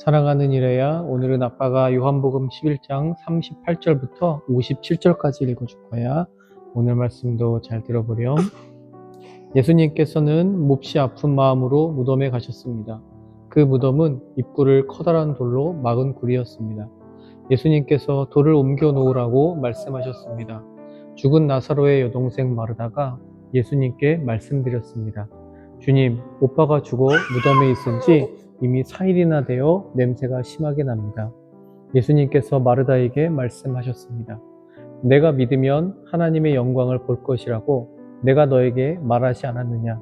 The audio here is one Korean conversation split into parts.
사랑하는 이래야 오늘은 아빠가 요한복음 11장 38절부터 57절까지 읽어줄 거야. 오늘 말씀도 잘 들어보렴. 예수님께서는 몹시 아픈 마음으로 무덤에 가셨습니다. 그 무덤은 입구를 커다란 돌로 막은 굴이었습니다. 예수님께서 돌을 옮겨 놓으라고 말씀하셨습니다. 죽은 나사로의 여동생 마르다가 예수님께 말씀드렸습니다. 주님, 오빠가 죽어 무덤에 있은 지 이미 4일이나 되어 냄새가 심하게 납니다. 예수님께서 마르다에게 말씀하셨습니다. 내가 믿으면 하나님의 영광을 볼 것이라고 내가 너에게 말하지 않았느냐.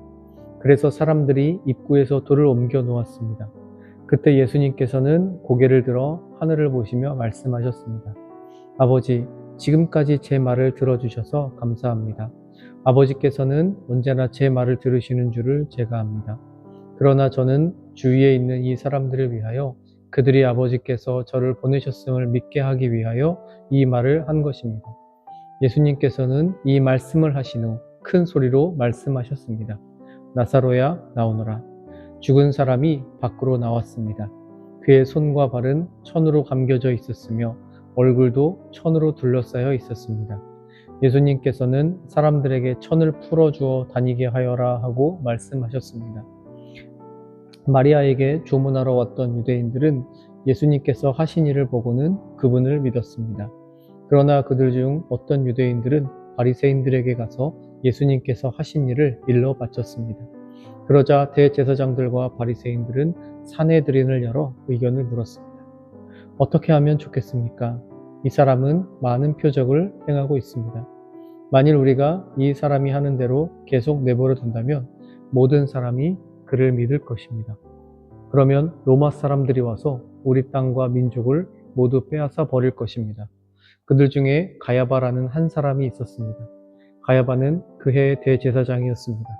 그래서 사람들이 입구에서 돌을 옮겨 놓았습니다. 그때 예수님께서는 고개를 들어 하늘을 보시며 말씀하셨습니다. 아버지, 지금까지 제 말을 들어주셔서 감사합니다. 아버지께서는 언제나 제 말을 들으시는 줄을 제가 압니다. 그러나 저는 주위에 있는 이 사람들을 위하여 그들이 아버지께서 저를 보내셨음을 믿게 하기 위하여 이 말을 한 것입니다. 예수님께서는 이 말씀을 하신 후 큰 소리로 말씀하셨습니다. 나사로야 나오너라. 죽은 사람이 밖으로 나왔습니다. 그의 손과 발은 천으로 감겨져 있었으며 얼굴도 천으로 둘러싸여 있었습니다. 예수님께서는 사람들에게 천을 풀어주어 다니게 하여라 하고 말씀하셨습니다. 마리아에게 조문하러 왔던 유대인들은 예수님께서 하신 일을 보고는 그분을 믿었습니다. 그러나 그들 중 어떤 유대인들은 바리새인들에게 가서 예수님께서 하신 일을 일러 바쳤습니다. 그러자 대제사장들과 바리새인들은 사내들인을 열어 의견을 물었습니다. 어떻게 하면 좋겠습니까? 이 사람은 많은 표적을 행하고 있습니다. 만일 우리가 이 사람이 하는 대로 계속 내버려 둔다면 모든 사람이 그를 믿을 것입니다. 그러면 로마 사람들이 와서 우리 땅과 민족을 모두 빼앗아 버릴 것입니다. 그들 중에 가야바라는 한 사람이 있었습니다. 가야바는 그 해의 대제사장이었습니다.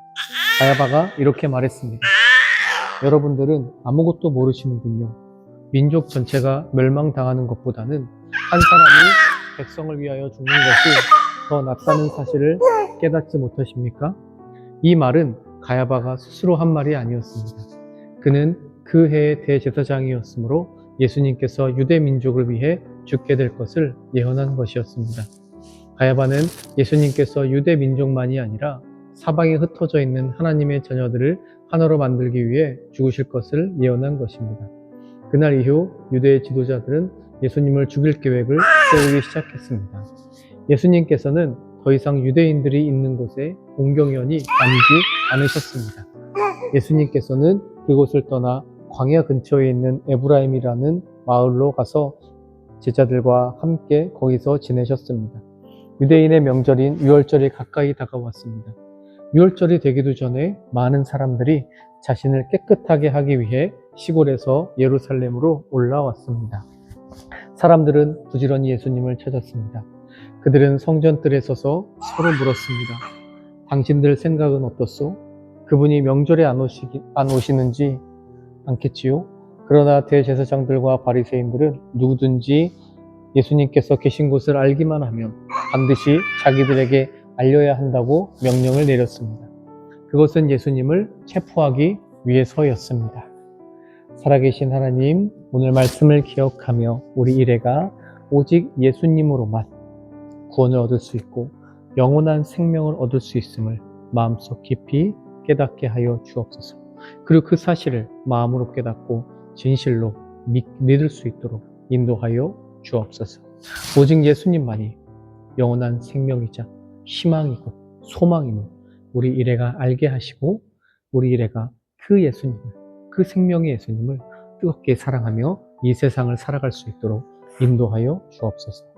가야바가 이렇게 말했습니다. 여러분들은 아무것도 모르시는군요. 민족 전체가 멸망당하는 것보다는 한 사람이 백성을 위하여 죽는 것이 더 낫다는 사실을 깨닫지 못하십니까? 이 말은 가야바가 스스로 한 말이 아니었습니다. 그는 그 해의 대제사장이었으므로 예수님께서 유대 민족을 위해 죽게 될 것을 예언한 것이었습니다. 가야바는 예수님께서 유대 민족만이 아니라 사방에 흩어져 있는 하나님의 자녀들을 하나로 만들기 위해 죽으실 것을 예언한 것입니다. 그날 이후 유대의 지도자들은 예수님을 죽일 계획을 세우기 시작했습니다. 예수님께서는 더 이상 유대인들이 있는 곳에 공경연이 다니지 않으셨습니다. 예수님께서는 그곳을 떠나 광야 근처에 있는 에브라임이라는 마을로 가서 제자들과 함께 거기서 지내셨습니다. 유대인의 명절인 유월절이 가까이 다가왔습니다. 유월절이 되기도 전에 많은 사람들이 자신을 깨끗하게 하기 위해 시골에서 예루살렘으로 올라왔습니다. 사람들은 부지런히 예수님을 찾았습니다. 그들은 성전뜰에 서서 서로 물었습니다. 당신들 생각은 어떻소? 그분이 명절에 안, 오시기, 안 오시는지 않겠지요? 그러나 대제사장들과 바리새인들은 누구든지 예수님께서 계신 곳을 알기만 하면 반드시 자기들에게 알려야 한다고 명령을 내렸습니다. 그것은 예수님을 체포하기 위해서였습니다. 살아계신 하나님, 오늘 말씀을 기억하며 우리 일회가 오직 예수님으로만 구원을 얻을 수 있고 영원한 생명을 얻을 수 있음을 마음속 깊이 깨닫게 하여 주옵소서. 그리고 그 사실을 마음으로 깨닫고 진실로 믿, 믿을 수 있도록 인도하여 주옵소서. 오직 예수님만이 영원한 생명이자 희망이고 소망임을 우리 일회가 알게 하시고 우리 일회가 그 예수님을 그 생명의 예수님을 뜨겁게 사랑하며 이 세상을 살아갈 수 있도록 인도하여 주옵소서.